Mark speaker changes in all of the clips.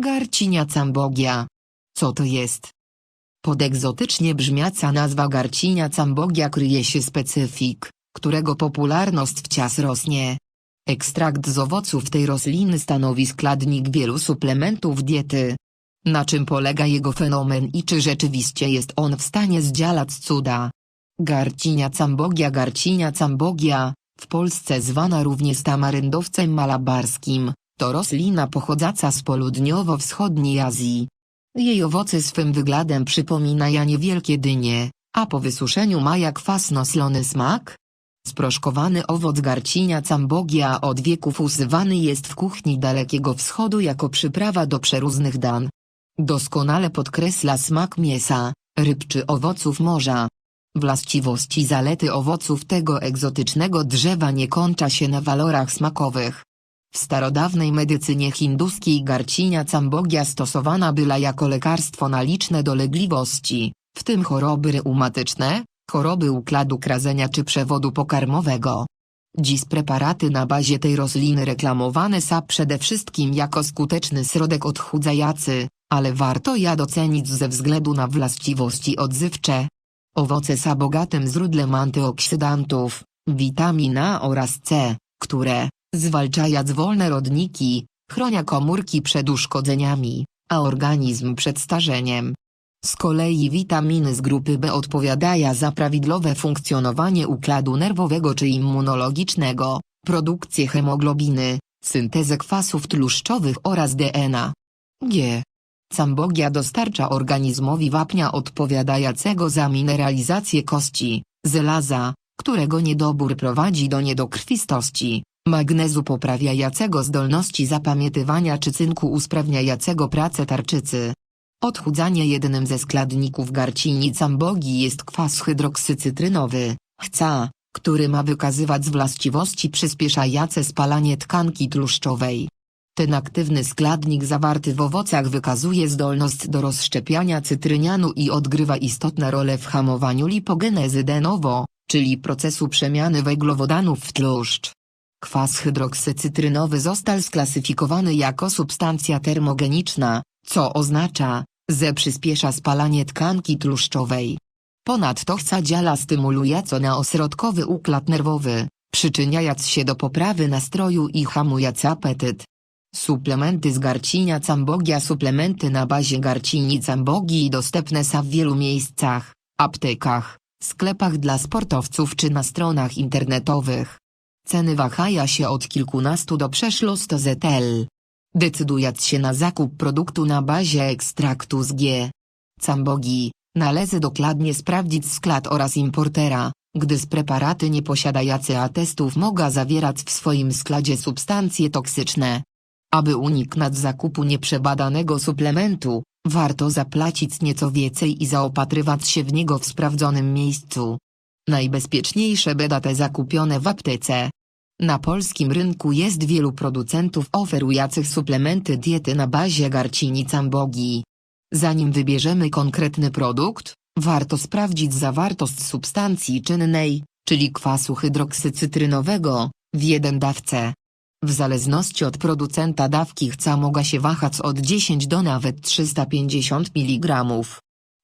Speaker 1: Garcinia cambogia. Co to jest? Pod egzotycznie brzmiąca nazwa garcinia cambogia kryje się specyfik, którego popularność wciąż rośnie. Ekstrakt z owoców tej rośliny stanowi składnik wielu suplementów diety. Na czym polega jego fenomen i czy rzeczywiście jest on w stanie zdziałać cuda? Garcinia cambogia Garcinia cambogia, w Polsce zwana również tamaryndowcem malabarskim, to roślina pochodząca z południowo-wschodniej Azji. Jej owoce swym wyglądem przypominają niewielkie dynie, a po wysuszeniu ma jak fasno-slony smak. Sproszkowany owoc garcinia cambogia od wieków używany jest w kuchni Dalekiego Wschodu jako przyprawa do przeróżnych dan. Doskonale podkreśla smak mięsa, ryb czy owoców morza. Właściwości zalety owoców tego egzotycznego drzewa nie kończa się na walorach smakowych. W starodawnej medycynie hinduskiej garcinia cambogia stosowana była jako lekarstwo na liczne dolegliwości, w tym choroby reumatyczne, choroby układu kradzenia czy przewodu pokarmowego. Dziś preparaty na bazie tej rośliny reklamowane są przede wszystkim jako skuteczny środek odchudzający, ale warto je docenić ze względu na właściwości odzywcze. Owoce są bogatym źródłem antyoksydantów, witamin A oraz C, które, zwalczając wolne rodniki, chronią komórki przed uszkodzeniami, a organizm przed starzeniem. Z kolei witaminy z grupy B odpowiadają za prawidłowe funkcjonowanie układu nerwowego czy immunologicznego, produkcję hemoglobiny, syntezę kwasów tłuszczowych oraz DNA. G. Cambogia dostarcza organizmowi wapnia odpowiadającego za mineralizację kości, żelaza, którego niedobór prowadzi do niedokrwistości, magnezu poprawiającego zdolności zapamiętywania czy cynku usprawniającego pracę tarczycy. Odchudzanie jednym ze składników garcini cambogi jest kwas hydroksycytrynowy, HCA, który ma wykazywać właściwości przyspieszające spalanie tkanki tłuszczowej. Ten aktywny składnik zawarty w owocach wykazuje zdolność do rozszczepiania cytrynianu i odgrywa istotną rolę w hamowaniu lipogenezy de novo, czyli procesu przemiany węglowodanów w tłuszcz. Kwas hydroksycytrynowy został sklasyfikowany jako substancja termogeniczna, co oznacza, że przyspiesza spalanie tkanki tłuszczowej. Ponadto chca działa stymulująco na ośrodkowy układ nerwowy, przyczyniając się do poprawy nastroju i hamując apetyt. Suplementy z garcinia cambogia Suplementy na bazie garcini cambogi dostępne są w wielu miejscach, aptekach, sklepach dla sportowców czy na stronach internetowych. Ceny wahają się od kilkunastu do przeszło 100 ZL. Decydując się na zakup produktu na bazie ekstraktu z G. Cambogi, należy dokładnie sprawdzić skład oraz importera, gdyż preparaty nieposiadające atestów mogą zawierać w swoim składzie substancje toksyczne. Aby uniknąć zakupu nieprzebadanego suplementu, warto zapłacić nieco więcej i zaopatrywać się w niego w sprawdzonym miejscu. Najbezpieczniejsze będą te zakupione w aptece. Na polskim rynku jest wielu producentów oferujących suplementy diety na bazie garcini cambogi. Zanim wybierzemy konkretny produkt, warto sprawdzić zawartość substancji czynnej, czyli kwasu hydroksycytrynowego, w jeden dawce. W zależności od producenta dawki chca mogła się wahać od 10 do nawet 350 mg.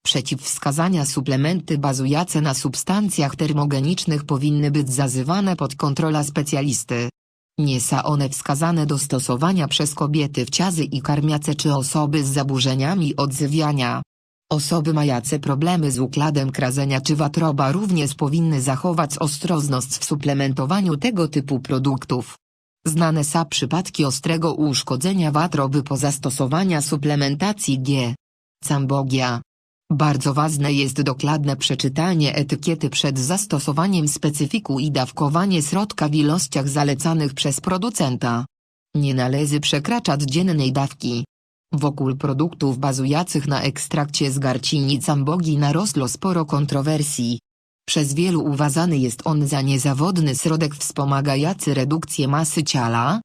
Speaker 1: Przeciwwskazania suplementy bazujące na substancjach termogenicznych powinny być zazywane pod kontrola specjalisty. Nie są one wskazane do stosowania przez kobiety w ciazy i karmiace czy osoby z zaburzeniami odzywiania. Osoby mające problemy z układem kradzenia czy watroba również powinny zachować ostrożność w suplementowaniu tego typu produktów. Znane są przypadki ostrego uszkodzenia watroby po zastosowaniu suplementacji G. Cambogia. Bardzo ważne jest dokładne przeczytanie etykiety przed zastosowaniem specyfiku i dawkowanie środka w ilościach zalecanych przez producenta. Nie należy przekraczać dziennej dawki. Wokół produktów bazujących na ekstrakcie z garcini cambogi narosło sporo kontrowersji. Przez wielu uważany jest on za niezawodny środek wspomagający redukcję masy ciała.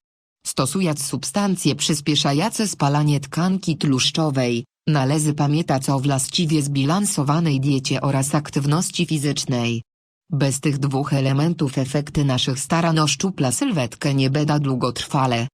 Speaker 1: Stosując substancje przyspieszające spalanie tkanki tłuszczowej, należy pamiętać o właściwie zbilansowanej diecie oraz aktywności fizycznej. Bez tych dwóch elementów efekty naszych starań o szczupla sylwetkę nie będą długotrwale.